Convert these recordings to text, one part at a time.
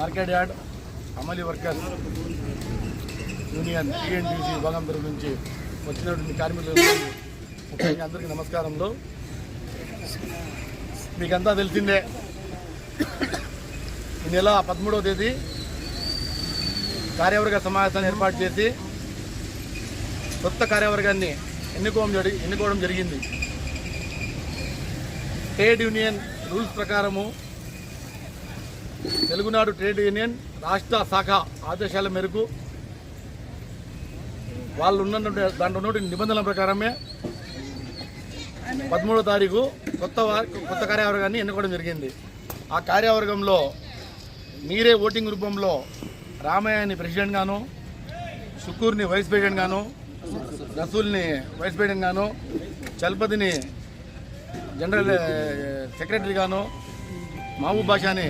Market yard అమలీ worker union TNTC విభాగం తరఫు నుంచి వచ్చినటువంటి కార్మికులు ముఖ్యంగా అందరికీ నమస్కారంలో. మీకంతా తెలిసిందే ఈ నెల పదమూడవ తేదీ కార్యవర్గ సమావేశాన్ని ఏర్పాటు చేసి కొత్త కార్యవర్గాన్ని ఎన్నుకోవడం జరిగి ఎన్నుకోవడం జరిగింది. ట్రేడ్ యూనియన్ రూల్స్ ప్రకారము తెలుగునాడు ట్రేడ్ యూనియన్ రాష్ట్ర శాఖ ఆదేశాల మేరకు వాళ్ళు ఉన్న దాంట్లో ఉన్నటువంటి నిబంధనల ప్రకారమే పదమూడో తారీఖు కొత్త కొత్త కార్యవర్గాన్ని ఎన్నుకోవడం జరిగింది. ఆ కార్యవర్గంలో మీరే ఓటింగ్ రూపంలో రామయ్యని ప్రెసిడెంట్ గాను వైస్ ప్రెసిడెంట్ గాను రసూల్ని వైస్ ప్రెసిడెంట్ గాను చలపతిని జనరల్ సెక్రటరీగాను సెక్రటరీ గాను మహబూబ్ బాషాని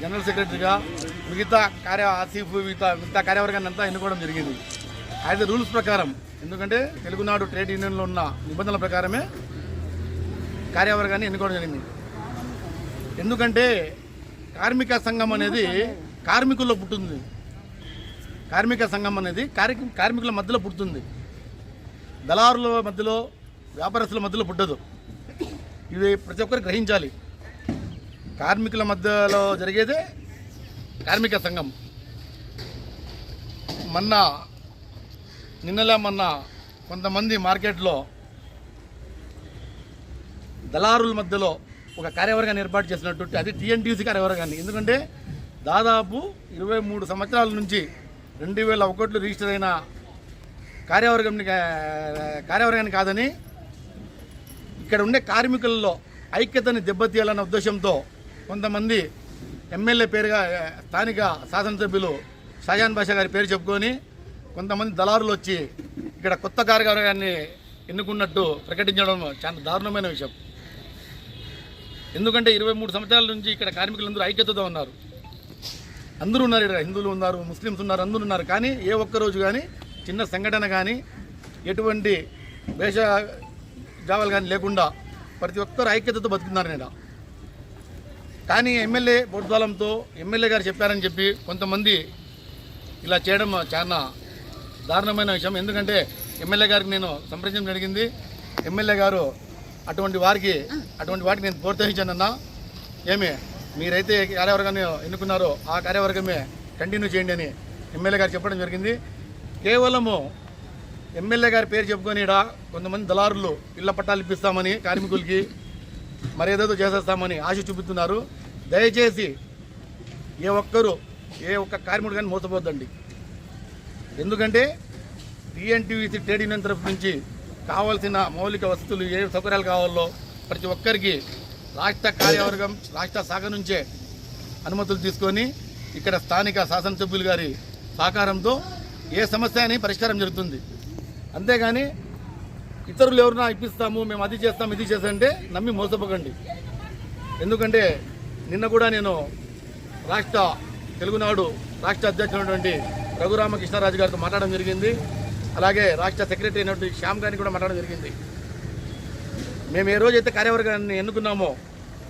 జనరల్ సెక్రటరీగా మిగతా కార్య ఆసిఫ్ మిగతా మిగతా కార్యవర్గాన్ని అంతా ఎన్నుకోవడం జరిగింది. యాజ్ రూల్స్ ప్రకారం ఎందుకంటే తెలుగునాడు ట్రేడ్ యూనియన్లో ఉన్న నిబంధనల ప్రకారమే కార్యవర్గాన్ని ఎన్నుకోవడం జరిగింది. ఎందుకంటే కార్మిక సంఘం అనేది కార్మికుల్లో పుట్టింది. కార్మిక సంఘం అనేది కార్మి కార్మికుల మధ్యలో పుడుతుంది. దళారుల మధ్యలో వ్యాపారస్తుల మధ్యలో పుట్టదు. ఇది ప్రతి ఒక్కరు గ్రహించాలి. కార్మికుల మధ్యలో జరిగేదే కార్మిక సంఘం. మొన్న నిన్నలే మొన్న కొంతమంది మార్కెట్లో దళారుల మధ్యలో ఒక కార్యవర్గాన్ని ఏర్పాటు చేసినట్టు అది టీఎన్టీసీ కార్యవర్గాన్ని. ఎందుకంటే దాదాపు ఇరవై మూడు సంవత్సరాల నుంచి రెండు వేల ఒకటిలో రిజిస్టర్ అయిన కార్యవర్గం కా- కార్యవర్గాన్ని కాదని ఇక్కడ ఉండే కార్మికుల్లో ఐక్యతని దెబ్బతీయాలన్న ఉద్దేశంతో కొంతమంది ఎమ్మెల్యే పేరుగా స్థానిక శాసనసభ్యులు షాజాన్ బాషా గారి పేరు చెప్పుకొని కొంతమంది దళారులు వచ్చి ఇక్కడ కొత్త కార్యవర్గాన్ని ఎన్నుకున్నట్టు ప్రకటించడం చాలా దారుణమైన విషయం. ఎందుకంటే ఇరవై మూడు సంవత్సరాల నుంచి ఇక్కడ కార్మికులందరూ ఐక్యతతో ఉన్నారు. అందరూ ఉన్నారు ఇక్కడ హిందువులు ఉన్నారు ముస్లిమ్స్ ఉన్నారు అందరూ ఉన్నారు. కానీ ఏ ఒక్క రోజు కానీ చిన్న సంఘటన కానీ ఎటువంటి వేష జావాలు కానీ లేకుండా ప్రతి ఒక్కరు ఐక్యతతో బతుకుతున్నారు నేను కానీ ఎమ్మెల్యే బొడ్వాలంతో ఎమ్మెల్యే గారు చెప్పారని చెప్పి కొంతమంది ఇలా చేయడం చాలా దారుణమైన విషయం. ఎందుకంటే ఎమ్మెల్యే గారికి నేను సంప్రదించడం జరిగింది. ఎమ్మెల్యే గారు అటువంటి వారికి అటువంటి వాటికి నేను ప్రోత్సహించానన్నా. ఏమి మీరైతే కార్యవర్గాన్ని ఎన్నుకున్నారో ఆ కార్యవర్గమే కంటిన్యూ చేయండి అని ఎమ్మెల్యే గారు చెప్పడం జరిగింది. కేవలము ఎమ్మెల్యే గారి పేరు చెప్పుకొని ఈడ కొంతమంది దళారులు ఇళ్ళ పట్టాలు ఇప్పిస్తామని కార్మికులకి మరేదేదో చేసేస్తామని ఆశ చూపుతున్నారు దయచేసి ఏ ఒక్కరు ఏ ఒక్క కార్మికుడు కానీ మోసపోద్దండి. ఎందుకంటే టీఎన్టీవీసీ ట్రేడ్ యూనియన్ తరఫు నుంచి కావాల్సిన మౌలిక వసతులు ఏ సౌకర్యాలు కావాలో ప్రతి ఒక్కరికి రాష్ట్ర కార్యవర్గం రాష్ట్ర శాఖ నుంచే అనుమతులు తీసుకొని ఇక్కడ స్థానిక శాసనసభ్యులు గారి సహకారంతో ఏ సమస్య అని పరిష్కారం జరుగుతుంది. అంతేగాని ఇతరులు ఎవరైనా ఇప్పిస్తాము మేము అది చేస్తాము ఇది చేస్తామంటే నమ్మి మోసపోకండి. ఎందుకంటే నిన్న కూడా నేను రాష్ట్ర తెలుగునాడు రాష్ట్ర అధ్యక్షుడైనటువంటి రఘురామకృష్ణరాజు గారితో మాట్లాడడం జరిగింది. అలాగే రాష్ట్ర సెక్రటరీ అయినటువంటి శ్యామ్ గారిని కూడా మాట్లాడడం జరిగింది. మేము ఏ రోజైతే కార్యవర్గాన్ని ఎన్నుకున్నామో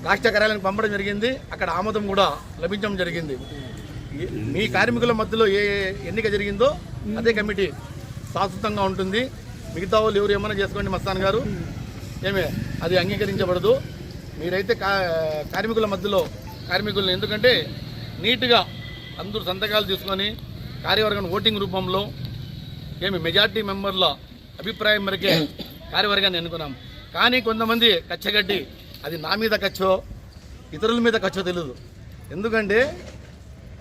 రాష్ట్ర కార్యాలయానికి పంపడం జరిగింది. అక్కడ ఆమోదం కూడా లభించడం జరిగింది. మీ కార్మికుల మధ్యలో ఏ ఎన్నిక జరిగిందో అదే కమిటీ శాశ్వతంగా ఉంటుంది. మిగతా వాళ్ళు ఎవరు ఏమైనా చేసుకోండి మస్తాన్ గారు. ఏమే అది అంగీకరించబడదు. మీరైతే కా కార్మికుల మధ్యలో కార్మికులను ఎందుకంటే నీట్గా అందరూ సంతకాలు తీసుకొని కార్యవర్గం ఓటింగ్ రూపంలో ఏమి మెజార్టీ మెంబర్ల అభిప్రాయం మేరకే కార్యవర్గాన్ని ఎన్నుకున్నాం. కానీ కొంతమంది కచ్చగడ్డి అది నా మీద కచ్చో ఇతరుల మీద కచ్చో తెలియదు ఎందుకంటే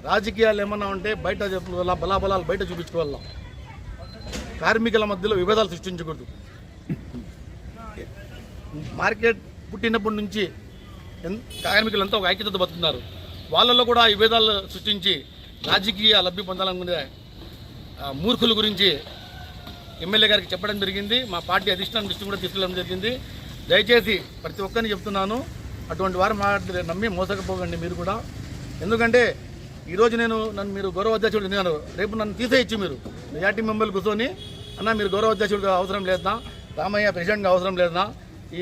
రాజకీయాలు ఏమన్నా ఉంటే బయట చెప్పాల బలాబలాలు బయట చూపించుకోవాలా. కార్మికుల మధ్యలో విభేదాలు సృష్టించకూడదు. మార్కెట్ పుట్టినప్పటి నుంచి ఎన్- కార్మికులంతా ఒక ఐక్యతతో బతుకున్నారు వాళ్ళలో కూడా ఈ విభేదాలు సృష్టించి రాజకీయ లబ్ధి పొందాలనుకునే మూర్ఖుల గురించి ఎమ్మెల్యే గారికి చెప్పడం జరిగింది. మా పార్టీ అధిష్టానం దృష్టి కూడా తీసుకెళ్ళడం జరిగింది. దయచేసి ప్రతి ఒక్కరిని చెప్తున్నాను అటువంటి వారు మాట్లాడితే నమ్మి మోసకపోకండి మీరు కూడా. ఎందుకంటే ఈరోజు నేను నన్ను మీరు గౌరవ అధ్యక్షుడు నేను రేపు నన్ను తీసేయచ్చు మీరు. మెజార్టీ మెంబర్లు కూర్చొని అన్న మీరు గౌరవ అధ్యక్షుడిగా అవసరం లేదా? రామయ్య ప్రెసిడెంట్గా అవసరం లేదా? ఈ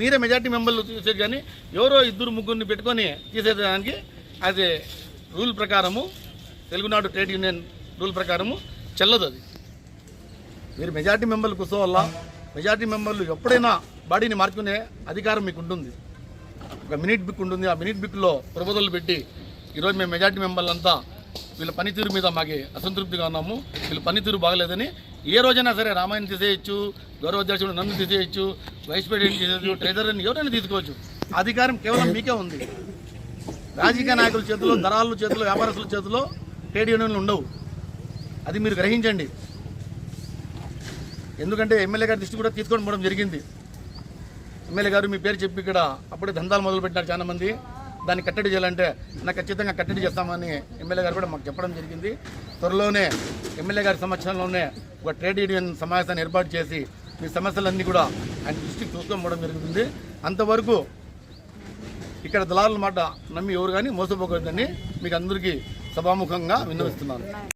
మీరే మెజార్టీ మెంబర్లు తీసేది కానీ ఎవరో ఇద్దరు ముగ్గురిని పెట్టుకొని తీసేదానికి అది రూల్ ప్రకారము తెలుగునాడు ట్రేడ్ యూనియన్ రూల్ ప్రకారము చెల్లదు అది. మీరు మెజార్టీ మెంబర్లు కూర్చోవాలా మెజార్టీ మెంబర్లు ఎప్పుడైనా బాడీని మార్చుకునే అధికారం మీకు ఉంటుంది ఒక మినిట్ బిక్ ఉంటుంది. ఆ మినిట్ బిక్లో ప్రపోజల్ పెట్టి ఈరోజు మేము మెజార్టీ మెంబర్లంతా వీళ్ళ పనితీరు మీద మాకు అసంతృప్తిగా ఉన్నాము. వీళ్ళ పనితీరు బాగలేదని ఏ రోజైనా సరే రామాయణ తీసేయచ్చు గౌరవ అధ్యక్షుడు నన్ను తీసేయచ్చు వైస్ ప్రెసిడెంట్ తీసేయచ్చు ట్రెజరర్ని ఎవరైనా తీసుకోవచ్చు. అధికారం కేవలం మీకే ఉంది. రాజకీయ నాయకుల చేతిలో దళాల చేతిలో వ్యాపారస్తుల చేతిలో ట్రేడ్ యూనియన్లు ఉండవు. అది మీరు గ్రహించండి. ఎందుకంటే ఎమ్మెల్యే గారి దృష్టి కూడా తీసుకొని పోవడం జరిగింది. ఎమ్మెల్యే గారు మీ పేరు చెప్పి ఇక్కడ అప్పుడే దందాలు మొదలు పెట్టినారు చాలా మంది దాన్ని కట్టడి చేయాలంటే నాకు ఖచ్చితంగా కట్టడి చేస్తామని ఎమ్మెల్యే గారు కూడా మాకు చెప్పడం జరిగింది. త్వరలోనే ఎమ్మెల్యే గారి సమక్షంలోనే ఒక ట్రేడ్ యూనియన్ సమావేశాన్ని ఏర్పాటు చేసి మీ సమస్యలన్నీ కూడా ఆయన దృష్టికి చూసుకోవడం జరుగుతుంది. అంతవరకు ఇక్కడ దళారుల మాట నమ్మి ఎవరు కానీ మోసపోకూడదని మీకు అందరికీ సభాముఖంగా విన్నవిస్తున్నాను.